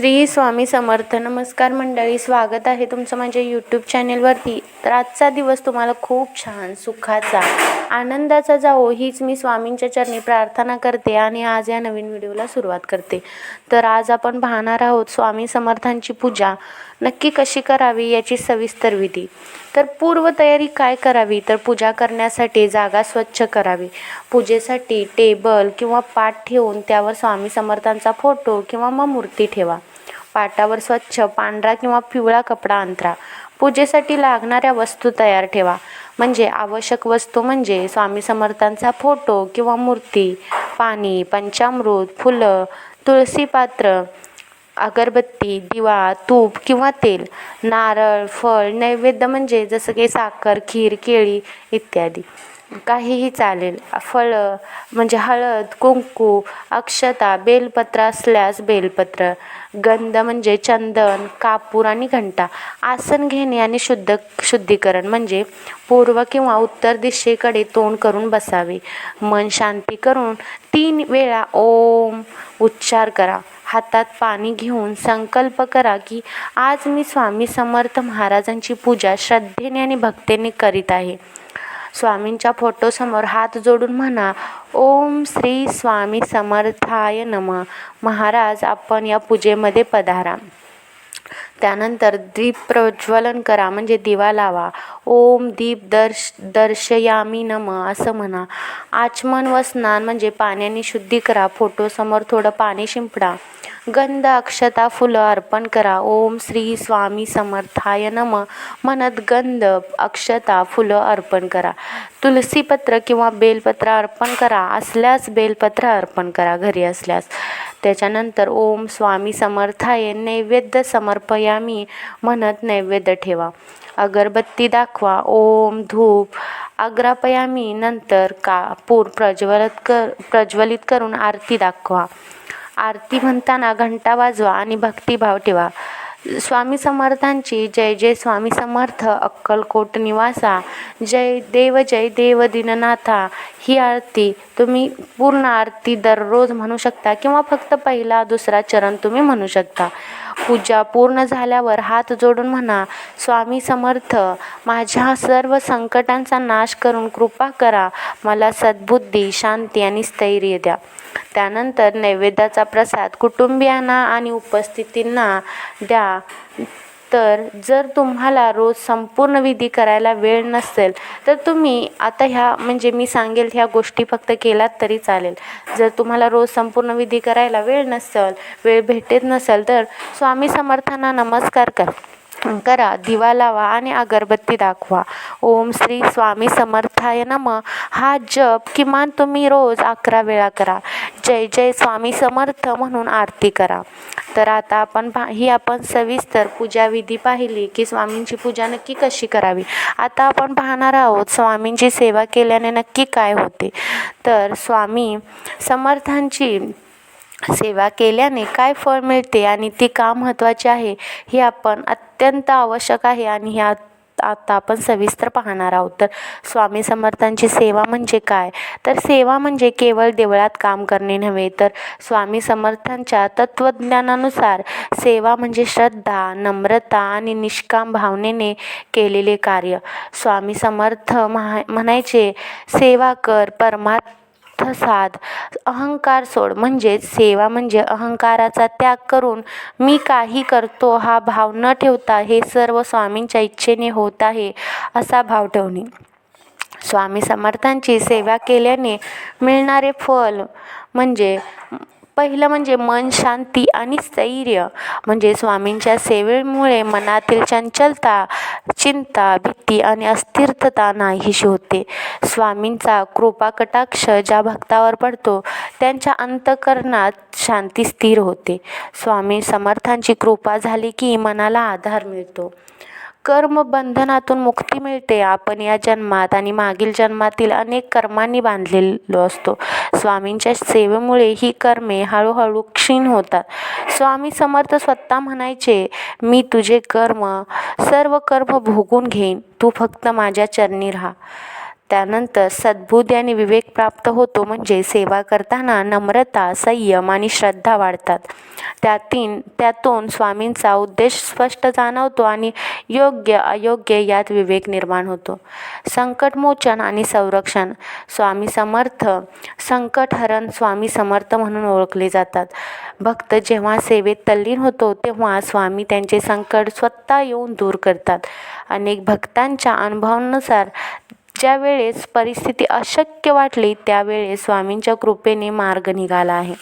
श्री स्वामी समर्थ नमस्कार मंडळी स्वागत आहे तुमचं माझ्या यूट्यूब चॅनेलवरती तर आजचा दिवस तुम्हाला खूप छान सुखाचा आनंदाचा जावो हीच मी स्वामींच्या चरणी प्रार्थना करते आणि आज या नवीन व्हिडिओला सुरुवात करते. तर आज आपण पाहणार आहोत स्वामी समर्थांची पूजा नक्की कशी करावी याची सविस्तर विधी. तर पूर्वतयारी काय करावी? तर पूजा करण्यासाठी जागा स्वच्छ करावी. पूजेसाठी टेबल किंवा पाठ ठेवून त्यावर स्वामी समर्थांचा फोटो किंवा मग मूर्ती ठेवा. पाटावर स्वच्छ पांढरा किंवा पिवळा कपडा अंतरा. पूजेसाठी लागणाऱ्या वस्तू तयार ठेवा. म्हणजे आवश्यक वस्तू म्हणजे स्वामी समर्थांचा फोटो किंवा मूर्ती पाणी पंचामृत फुलं तुळशी पात्र अगरबत्ती दिवा तूप किंवा तेल नारळ फळ नैवेद्य म्हणजे जसं की साखर खीर केळी इत्यादी. काहीही चालेल. फळं म्हणजे हळद कुंकू अक्षता बेलपत्र असल्यास बेलपत्र गंध म्हणजे चंदन कापूर आणि घंटा. आसन घेणे आणि शुद्ध शुद्धीकरण म्हणजे पूर्व किंवा उत्तर दिशेकडे तोंड करून बसावे. मन शांती करून तीन वेळा ओम उच्चार करा. हातात पाणी घेऊन संकल्प करा की आज मी स्वामी समर्थ महाराजांची पूजा श्रद्धेने आणि भक्तीने करीत आहे. स्वामींच्या फोटोसमोर हात जोडून म्हणा ओम श्री स्वामी समर्थाय नम. महाराज आपण या पूजेमध्ये पधारा. त्यानंतर दीप प्रज्वलन करा म्हणजे दिवा लावा. ओम दीप दर्श दर्शयामी नम असं म्हणा. आचमन व स्नान म्हणजे पाण्याने शुद्धी करा. फोटोसमोर थोडं पाणी शिंपडा. गंध अक्षता फुलं अर्पण करा. ओम श्री स्वामी समर्थाय नम. म्हणत गंध अक्षता फुलं अर्पण करा. तुलसीपत्र किंवा बेलपत्र अर्पण करा. असल्यास बेलपत्र अर्पण करा घरी असल्यास. त्याच्यानंतर ओम स्वामी समर्थाय नैवेद्य समर्पयामी म्हणत नैवेद्य ठेवा. अगरबत्ती दाखवा ओम धूप अग्रापयामी नंतर कापूर प्रज्वलित कर प्रज्वलित करून आरती दाखवा. आरती म्हणताना घंटा वाजवा आणि भक्तिभाव ठेवा. स्वामी समर्थांची जय जय स्वामी समर्थ अक्कलकोट निवासा. जय देव जय देव दिननाथा. ही आरती तुम्ही पूर्ण आरती दररोज म्हणू शकता किंवा फक्त पहिला दुसरा चरण तुम्ही म्हणू शकता. पूजा पूर्ण झाल्यावर हात जोडून म्हणा स्वामी समर्थ माझ्या सर्व संकटांचा नाश करून कृपा करा. मला सद्बुद्धी शांती आणि स्थैर्य द्या. त्यानंतर नैवेद्याचा प्रसाद कुटुंबियांना आणि उपस्थितींना द्या. तर जर तुम्हाला रोज संपूर्ण विधी करायला वेळ नसेल तर तुम्ही आता ह्या म्हणजे मी सांगेल ह्या गोष्टी फक्त केलात तरी चालेल. जर तुम्हाला रोज संपूर्ण विधी करायला वेळ नसेल वेळ भेटत नसेल तर स्वामी समर्थांना नमस्कार कर करा दिवा लावा आणि अगरबत्ती दाखवा. ओम श्री स्वामी समर्थाय नम. हा जप किमान तुम्ही रोज अकरा वेळा करा. जय जय स्वामी समर्थ म्हणून आरती करा. तर आता आपण पा ही आपण सविस्तर पूजाविधी पाहिली की स्वामींची पूजा नक्की कशी करावी. आता आपण पाहणार आहोत स्वामींची सेवा केल्याने नक्की काय होते. तर स्वामी समर्थांची सेवा केल्याने काय फळ मिळते आणि ती का महत्त्वाची आहे हे आपण अत्यंत आवश्यक आहे आणि ह्या आता आपण सविस्तर पाहणार आहोत. तर स्वामी समर्थांची सेवा म्हणजे काय? तर सेवा म्हणजे केवळ देवळात काम करणे नव्हे तर स्वामी समर्थांच्या तत्त्वज्ञानानुसार सेवा म्हणजे श्रद्धा नम्रता आणि निष्काम भावनेने केलेले कार्य. स्वामी समर्थ महा म्हणायचे सेवा कर परमात्मा साध अहंकार सोड. म्हणजेच सेवा म्हणजे अहंकाराचा त्याग करून मी काही करतो हा भाव न ठेवता हे सर्व स्वामींच्या इच्छेने होत आहे असा भाव ठेवणे. स्वामी समर्थांची सेवा केल्याने मिळणारे फल म्हणजे पहिलं म्हणजे मन शांती आणि स्थैर्य. म्हणजे स्वामींच्या सेवेमुळे मनातील चंचलता चिंता भीती आणि अस्थिरता नाहीशी होते. स्वामींचा कृपा कटाक्ष ज्या भक्तावर पडतो त्यांच्या अंतकरणात शांती स्थिर होते. स्वामी समर्थांची कृपा झाली की मनाला आधार मिळतो. कर्मबंधनातून मुक्ती मिळते. आपण या जन्मात आणि मागील जन्मातील अनेक कर्मांनी बांधलेलो असतो. स्वामींच्या सेवेमुळे ही कर्मे हळूहळू क्षीण होतात. स्वामी समर्थ स्वतः म्हणायचे मी तुझे कर्म सर्व कर्म भोगून घेईन. तू फक्त माझ्या चरणी राहा. त्यानंतर सद्बुद्धी आणि विवेक प्राप्त होतो. म्हणजे सेवा करताना नम्रता संयम आणि श्रद्धा वाढतात. त्यातीन त्यातून स्वामींचा उद्देश स्पष्ट जाणवतो आणि योग्य अयोग्य यात विवेक निर्माण होतो. संकटमोचन आणि संरक्षण. स्वामी समर्थ संकटहरण स्वामी समर्थ म्हणून ओळखले जातात. भक्त जेव्हा सेवेत तल्लीन होतो तेव्हा स्वामी त्यांचे संकट स्वतः येऊन दूर करतात. अनेक भक्तांच्या अनुभवानुसार ज्या वेळेस परिस्थिती अशक्य वाटली त्यावेळेस स्वामींच्या कृपेने मार्ग निघाला आहे.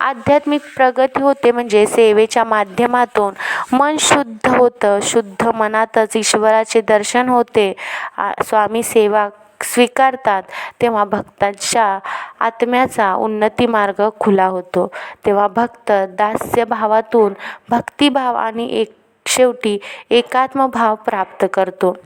आध्यात्मिक प्रगती होते म्हणजे सेवेच्या माध्यमातून मन शुद्ध होतं शुद्ध मनातच ईश्वराचे दर्शन होते. आ- स्वामी सेवा स्वीकारतात तेव्हा भक्तांच्या आत्म्याचा उन्नती मार्ग खुला होतो. तेव्हा भक्त दास्य भावातून भक्तिभाव आणि एक शेवटी एकात्मभाव प्राप्त करतो.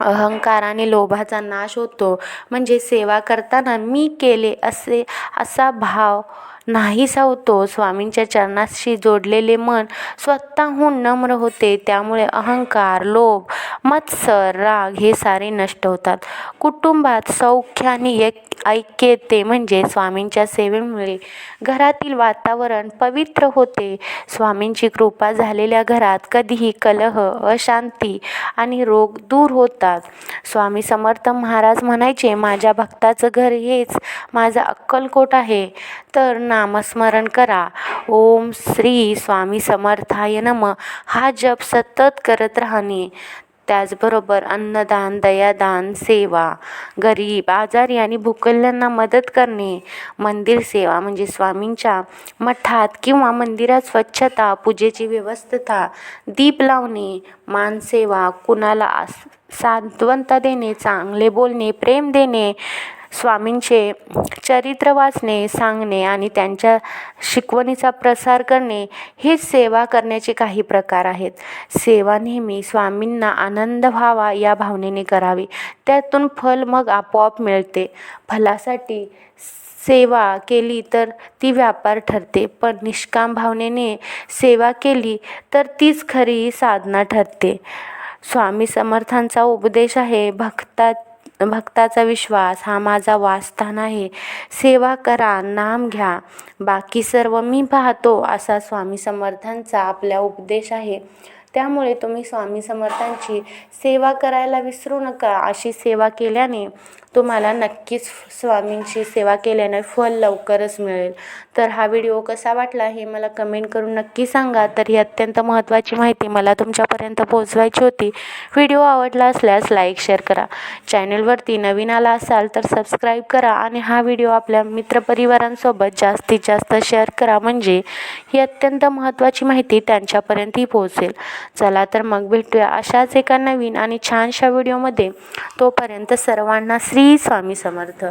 अहंकार आणि लोभाचा नाश होतो. म्हणजे सेवा करताना मी केले असे असा भाव नाहीसा होतो. स्वामींच्या चरणाशी जोडलेले मन स्वतःहून नम्र होते. त्यामुळे अहंकार लोभ मत्सर राग हे सारे नष्ट होतात. कुटुंबात सौख्य आणि एक ऐक्य येते म्हणजे स्वामींच्या सेवेमुळे घरातील वातावरण पवित्र होते. स्वामींची कृपा झालेल्या घरात कधीही कलह अशांती आणि रोग दूर होतात. स्वामी समर्थ महाराज म्हणायचे माझ्या भक्ताचं घर हेच माझा अक्कलकोट आहे. तर नामस्मरण करा. ओम श्री स्वामी समर्थाय नम. हा जप सतत करत राहणे. त्याचबरोबर अन्नदान दयादान सेवा गरीब आजारी आणि भुकल्यांना मदत करणे. मंदिर सेवा म्हणजे स्वामींच्या मठात किंवा मंदिरात स्वच्छता पूजेची व्यवस्था दीप लावणे मानसेवा कुणाला आस- सांत्वनता देणे चांगले बोलणे प्रेम देणे स्वामींचे चरित्र वाचणे सांगणे आणि त्यांच्या शिकवणीचा प्रसार करणे हेच सेवा करण्याचे काही प्रकार आहेत. सेवा नेहमी स्वामींना आनंद व्हावा या भावनेने करावी. त्यातून फल मग आपोआप मिळते. फलासाठी सेवा केली तर ती व्यापार ठरते पण निष्काम भावनेने सेवा केली तर तीच खरी साधना ठरते. स्वामी समर्थांचा उपदेश आहे भक्ता भक्ताचा विश्वास हा माझा वासस्थान आहे. सेवा करा नाम घ्या. बाकी सर्व मी पाहतो असा स्वामी समर्थांचा आपल्या उपदेश आहे. त्यामुळे तुम्ही स्वामी समर्थांची सेवा करायला विसरू नका. अशी सेवा केल्याने तुम्हाला नक्कीच स्वामींची सेवा केल्याने फल लवकरच मिळेल. तर हा व्हिडिओ कसा वाटला हे मला कमेंट करून नक्की सांगा. तर ही अत्यंत महत्त्वाची माहिती मला तुमच्यापर्यंत पोहोचवायची होती. व्हिडिओ आवडला असल्यास लाईक शेअर करा. चॅनलवरती नवीन आला असाल तर सबस्क्राईब करा आणि हा व्हिडिओ आपल्या मित्रपरिवारांसोबत जास्तीत जास्त शेअर करा. म्हणजे ही अत्यंत महत्त्वाची माहिती त्यांच्यापर्यंतही पोहोचेल. चला तर मग भेटूया अशाच एका नवीन आणि छानशा व्हिडिओमध्ये. तोपर्यंत सर्वांना श्री स्वामी समर्थ.